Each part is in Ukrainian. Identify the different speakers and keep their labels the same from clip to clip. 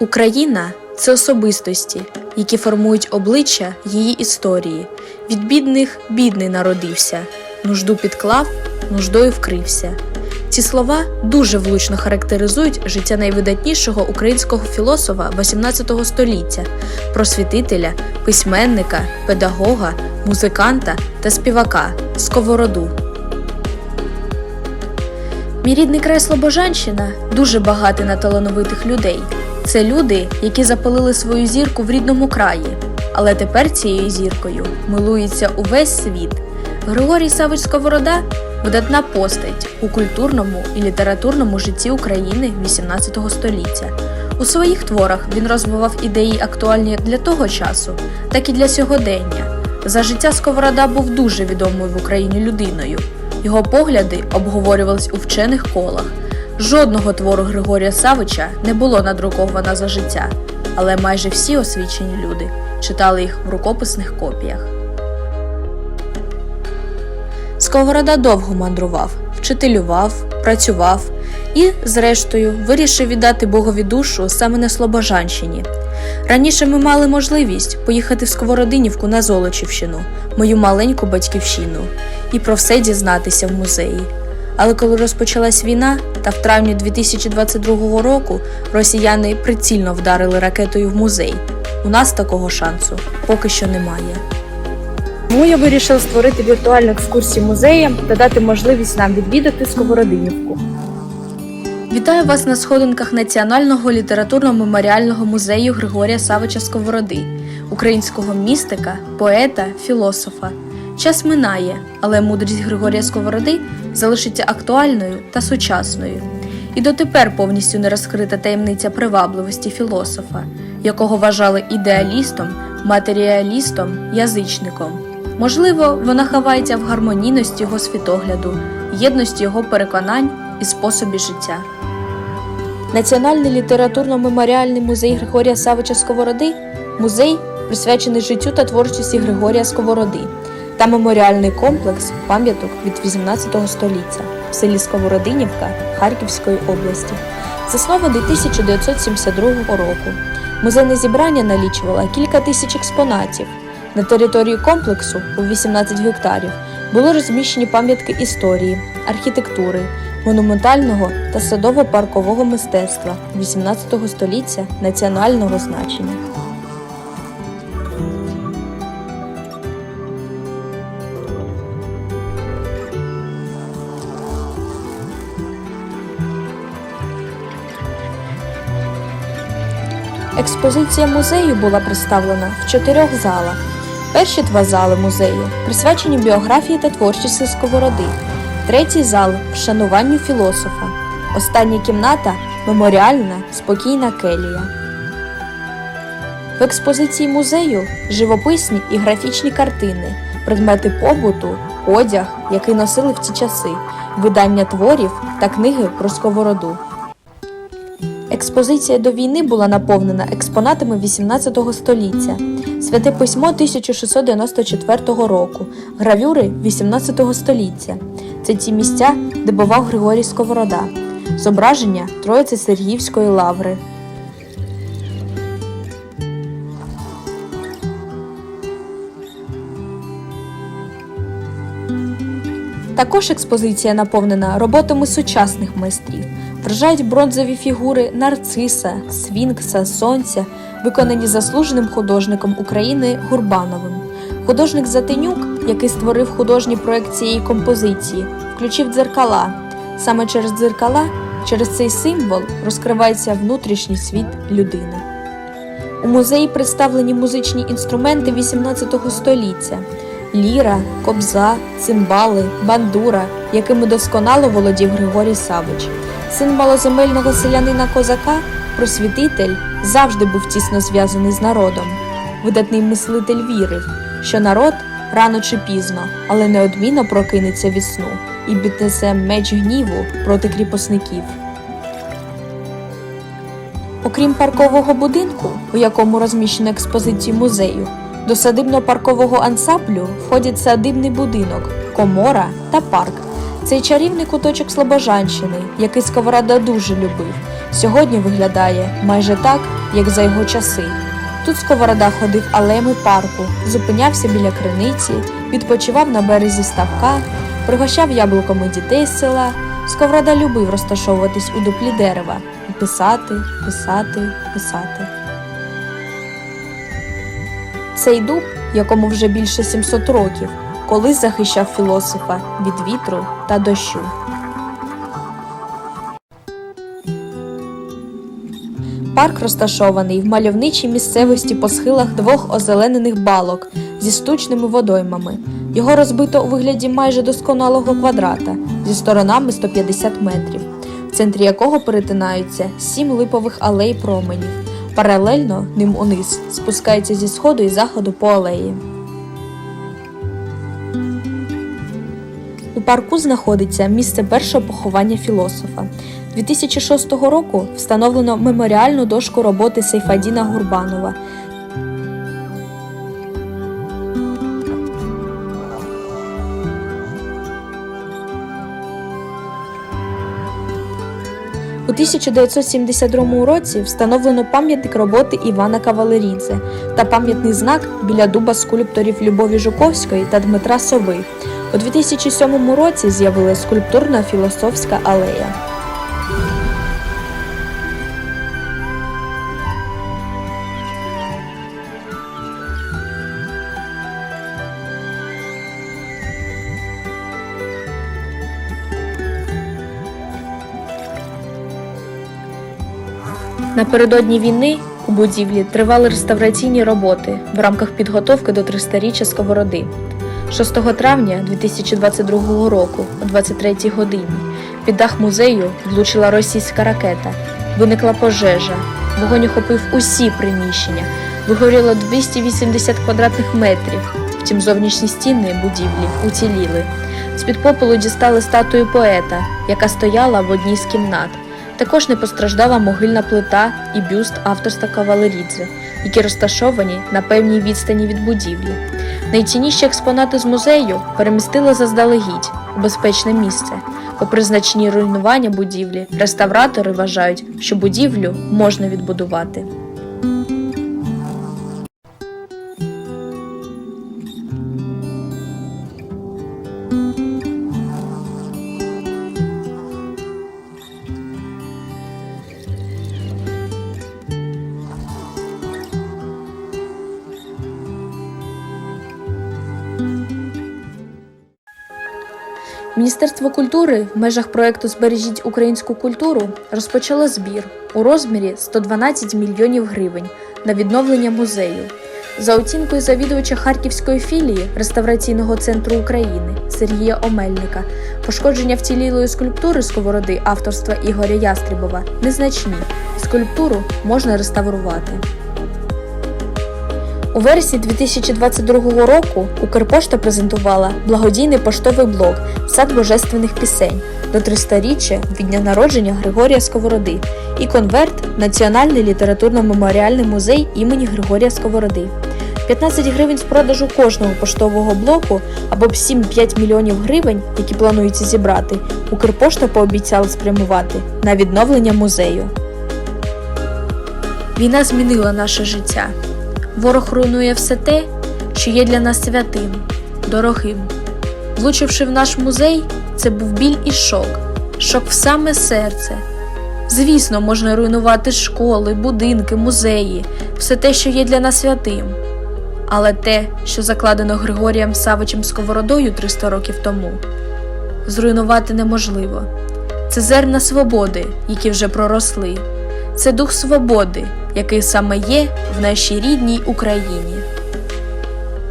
Speaker 1: Україна це особистості, які формують обличчя її історії. Від бідних бідний народився, нужду підклав, нуждою вкрився. Ці слова дуже влучно характеризують життя найвидатнішого українського філософа XVIII століття, просвітителя, письменника, педагога, музиканта та співака Сковороду. Мій рідний край Слобожанщина дуже багатий на талановитих людей. Це люди, які запалили свою зірку в рідному краї, але тепер цією зіркою милується увесь світ. Григорій Савич Сковорода видатна постать у культурному і літературному житті України XVIII століття. У своїх творах він розвивав ідеї актуальні для того часу, так і для сьогодення. За життя Сковорода був дуже відомою в Україні людиною. Його погляди обговорювались у вчених колах. Жодного твору Григорія Савича не було надруковано за життя, але майже всі освічені люди читали їх в рукописних копіях. Сковорода довго мандрував, вчителював, працював і, зрештою, вирішив віддати Богові душу саме на Слобожанщині. Раніше ми мали можливість поїхати в Сковородинівку на Золочівщину, мою маленьку батьківщину, і про все дізнатися в музеї. Але коли розпочалась війна, та в травні 2022 року росіяни прицільно вдарили ракетою в музей. У нас такого шансу поки що немає.
Speaker 2: Тому я вирішив створити віртуальну екскурсію музею та дати можливість нам відвідати Сковородинівку.
Speaker 1: Вітаю вас на сходинках Національного літературно-меморіального музею Григорія Савича Сковороди, українського містика, поета, філософа. Час минає, але мудрість Григорія Сковороди залишиться актуальною та сучасною. І дотепер повністю не розкрита таємниця привабливості філософа, якого вважали ідеалістом, матеріалістом, язичником. Можливо, вона ховається в гармонійності його світогляду, єдності його переконань і способі життя. Національний літературно-меморіальний музей Григорія Савича Сковороди музей, присвячений життю та творчості Григорія Сковороди, та меморіальний комплекс пам'яток від 18 століття в селі Сковородинівка Харківської області. Заснований 1972 року. Музейне зібрання налічувало кілька тисяч експонатів. На території комплексу у 18 гектарів були розміщені пам'ятки історії, архітектури, монументального та садово-паркового мистецтва 18 століття національного значення. Експозиція музею була представлена в чотирьох залах. Перші два зали музею присвячені біографії та творчості Сковороди, третій зал вшануванню філософа, остання кімната меморіальна спокійна келія. В експозиції музею живописні і графічні картини, предмети побуту, одяг, який носили в ті часи, видання творів та книги про сковороду. Експозиція до війни була наповнена експонатами 18 століття, святе письмо 1694 року, гравюри 18 століття. Це ті місця, де бував Григорій Сковорода, зображення Троїці Сергіївської лаври. Також експозиція наповнена роботами сучасних майстрів. Вражають бронзові фігури нарциса, свінкса, сонця, виконані заслуженим художником України Гурбановим. Художник Затенюк, який створив художній проект цієї композиції, включив дзеркала. Саме через дзеркала, через цей символ розкривається внутрішній світ людини. У музеї представлені музичні інструменти 18 століття: ліра, кобза, цимбали, бандура, якими досконало володів Григорій Савич. Син малоземельного селянина козака, просвітитель, завжди був тісно зв'язаний з народом. Видатний мислитель вірив, що народ рано чи пізно, але неодмінно прокинеться від сну і піднесе меч гніву проти кріпосників. Окрім паркового будинку, у якому розміщено експозицію музею, до садибно-паркового ансамблю входять садибний будинок, комора та парк. Цей чарівний куточок Слобожанщини, який Сковорода дуже любив, сьогодні виглядає майже так, як за його часи. Тут Сковорода ходив алеями парку, зупинявся біля криниці, відпочивав на березі ставка, пригощав яблуками дітей з села. Сковорода любив розташовуватись у дуплі дерева і писати, писати, писати. Цей дуб, якому вже більше 700 років, колись захищав філософа від вітру та дощу. Парк розташований в мальовничій місцевості по схилах двох озеленених балок зі стучними водоймами. Його розбито у вигляді майже досконалого квадрата зі сторонами 150 метрів, в центрі якого перетинаються сім липових алей променів. Паралельно ним униз спускається зі сходу і заходу по алеї. У парку знаходиться місце першого поховання філософа. 2006 року встановлено меморіальну дошку роботи Сейфадіна Гурбанова. У 1972 році встановлено пам'ятник роботи Івана Кавалерідзе та пам'ятний знак біля дуба скульпторів Любові Жуковської та Дмитра Сови. У 2007 році з'явилась скульптурна філософська алея. Напередодні війни у будівлі тривали реставраційні роботи в рамках підготовки до 300-річчя Сковороди. 6 травня 2022 року о 23 годині під дах музею влучила російська ракета. Виникла пожежа. Вогонь охопив усі приміщення. Вигоріло 280 квадратних метрів. Втім, зовнішні стіни будівлі уціліли. З-під попелу дістали статую поета, яка стояла в одній з кімнат. Також не постраждала могильна плита і бюст авторства Кавалерідзе, які розташовані на певній відстані від будівлі. Найцінніші експонати з музею перемістили заздалегідь у безпечне місце. По призначенні руйнування будівлі реставратори вважають, що будівлю можна відбудувати. Міністерство культури в межах проекту Збережіть українську культуру розпочало збір у розмірі 112 мільйонів гривень на відновлення музею. За оцінкою завідувача Харківської філії реставраційного центру України Сергія Омельника, пошкодження вцілілої скульптури сковороди авторства Ігоря Ястрібова незначні, скульптуру можна реставрувати. У вересні 2022 року Укрпошта презентувала благодійний поштовий блок Сад божественних пісень до 300-річчя від дня народження Григорія Сковороди і конверт Національний літературно-меморіальний музей імені Григорія Сковороди. 15 гривень з продажу кожного поштового блоку або б 7-5 мільйонів гривень, які планується зібрати, Укрпошта пообіцяла спрямувати на відновлення музею. Війна змінила наше життя. Ворог руйнує все те, що є для нас святим, дорогим. Влучивши в наш музей, це був біль і шок, шок в саме серце. Звісно, можна руйнувати школи, будинки, музеї, все те, що є для нас святим. Але те, що закладено Григорієм Савичем Сковородою 300 років тому, зруйнувати неможливо. Це зерна свободи, які вже проросли. Це дух свободи, який саме є в нашій рідній Україні.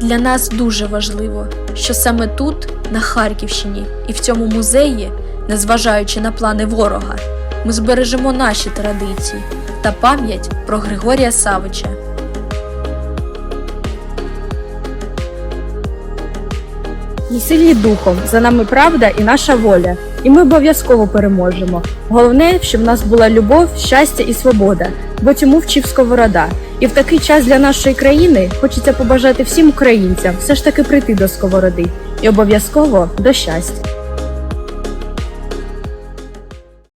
Speaker 1: Для нас дуже важливо, що саме тут, на Харківщині і в цьому музеї, незважаючи на плани ворога, ми збережемо наші традиції та пам'ять про Григорія Савича.
Speaker 2: Ми сильні духом, за нами правда і наша воля. І ми обов'язково переможемо. Головне, щоб в нас була любов, щастя і свобода, бо цьому вчив Сковорода. І в такий час для нашої країни хочеться побажати всім українцям все ж таки прийти до Сковороди і обов'язково до щастя.